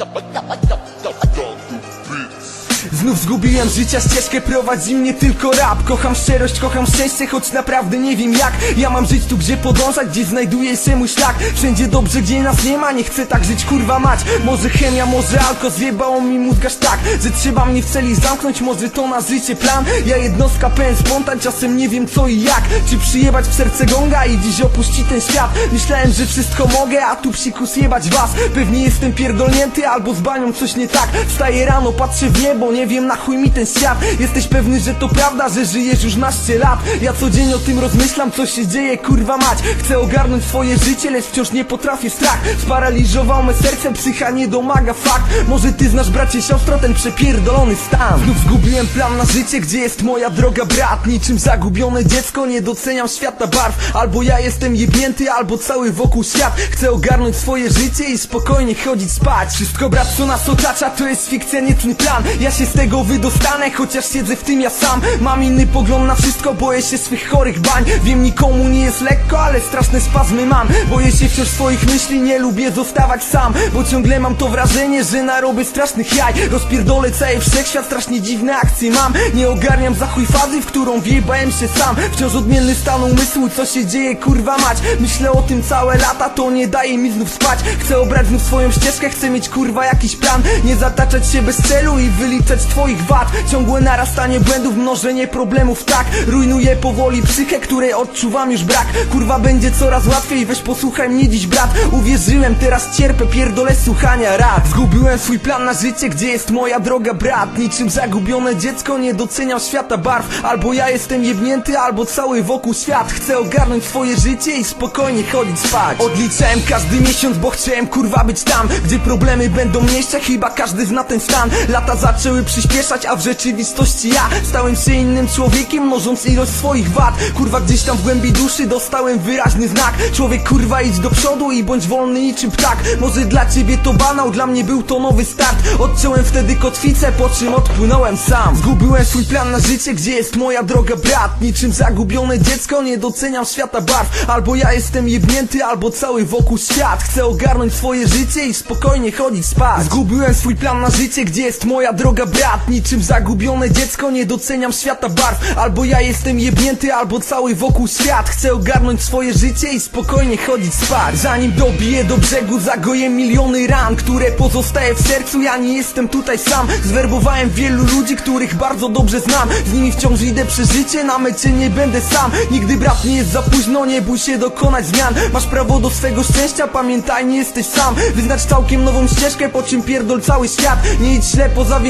Dog the beats. Znów zgubiłem życia ścieżkę, prowadzi mnie tylko rap. Kocham szczerość, kocham szczęście, choć naprawdę nie wiem jak. Ja mam żyć tu, gdzie podążać, gdzie znajduje się mój szlak. Wszędzie dobrze, gdzie nas nie ma, nie chcę tak żyć, kurwa mać. Może chemia, może alko, zjebało mi mózg aż tak Że trzeba mnie w celi zamknąć, może to na życie plan? Ja jednostka pełen spontan, czasem nie wiem co i jak. Czy przyjebać w serce gonga i dziś opuścić ten świat? Myślałem, że wszystko mogę, a tu psikus jebać was. Pewnie jestem pierdolnięty, albo z banią coś nie tak. Wstaję rano, patrzę w niebo, nie wiem na chuj mi ten świat. Jesteś pewny, że to prawda, że żyjesz już naście lat. Ja codziennie o tym rozmyślam, co się dzieje, kurwa mać. Chcę ogarnąć swoje życie, lecz wciąż nie potrafię strach. Sparaliżował me serce, psycha nie domaga fakt. Może ty znasz bracie, siostro, ten przepierdolony stan. Znów zgubiłem plan na życie, gdzie jest moja droga brat. Niczym zagubione dziecko, nie doceniam świata barw. Albo ja jestem jebnięty, albo cały wokół świat. Chcę ogarnąć swoje życie i spokojnie chodzić spać. Wszystko brat, co nas otacza, to jest fikcja, nie ten plan. Ja się z tego wydostanę, chociaż siedzę w tym ja sam. Mam inny pogląd na wszystko, boję się swych chorych bań. Wiem, nikomu nie jest lekko, ale straszne spazmy mam. Boję się wciąż swoich myśli, nie lubię zostawać sam Bo ciągle mam to wrażenie, że narobię strasznych jaj. Rozpierdolę cały wszechświat, strasznie dziwne akcje mam. Nie ogarniam za chuj fazy, w którą wjebałem się sam. Wciąż odmienny stan umysłu, co się dzieje, kurwa mać. Myślę o tym całe lata, to nie daje mi znów spać. Chcę obrać znów swoją ścieżkę, chcę mieć kurwa jakiś plan. Nie zataczać się bez celu i wyliczać twoich wad. Ciągłe narastanie błędów, mnożenie problemów, tak. Rujnuje powoli psychę, której odczuwam już brak. Kurwa będzie coraz łatwiej, weź posłuchaj mnie dziś brat. Uwierzyłem, teraz cierpę, pierdolę słuchania rad. Zgubiłem swój plan na życie, gdzie jest moja droga brat. Niczym zagubione dziecko, nie doceniam świata barw. Albo ja jestem jebnięty, albo cały wokół świat. Chcę ogarnąć swoje życie i spokojnie chodzić spać. Odliczałem każdy miesiąc, bo chciałem kurwa być tam Gdzie problemy będą mniejsze, chyba każdy zna ten stan. Lata zaczęły przyspieszać, a w rzeczywistości ja Stałem się innym człowiekiem, mnożąc ilość swoich wad. Kurwa gdzieś tam w głębi duszy dostałem wyraźny znak. Człowiek kurwa idź do przodu i bądź wolny niczym ptak. Może dla ciebie to banał, dla mnie był to nowy start. Odciąłem wtedy kotwicę, po czym odpłynąłem sam. Zgubiłem swój plan na życie, gdzie jest moja droga brat. Niczym zagubione dziecko, nie doceniam świata barw. Albo ja jestem jebnięty, albo cały wokół świat. Chcę ogarnąć swoje życie i spokojnie chodzić spać. Zgubiłem swój plan na życie, gdzie jest moja droga brat Niczym zagubione dziecko, nie doceniam świata barw. Albo ja jestem jebnięty, albo cały wokół świat. Chcę ogarnąć swoje życie i spokojnie chodzić spać. Zanim dobiję do brzegu, zagoję miliony ran Które pozostaje w sercu, ja nie jestem tutaj sam. Zwerbowałem wielu ludzi, których bardzo dobrze znam. Z nimi wciąż idę przez życie, na mecie nie będę sam. Nigdy brat nie jest za późno, nie bój się dokonać zmian. Masz prawo do swego szczęścia, pamiętaj, nie jesteś sam. Wyznacz całkiem nową ścieżkę, po czym pierdol cały świat. Nie idź ślepo za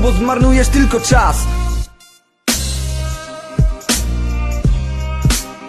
bo zmarnujesz tylko czas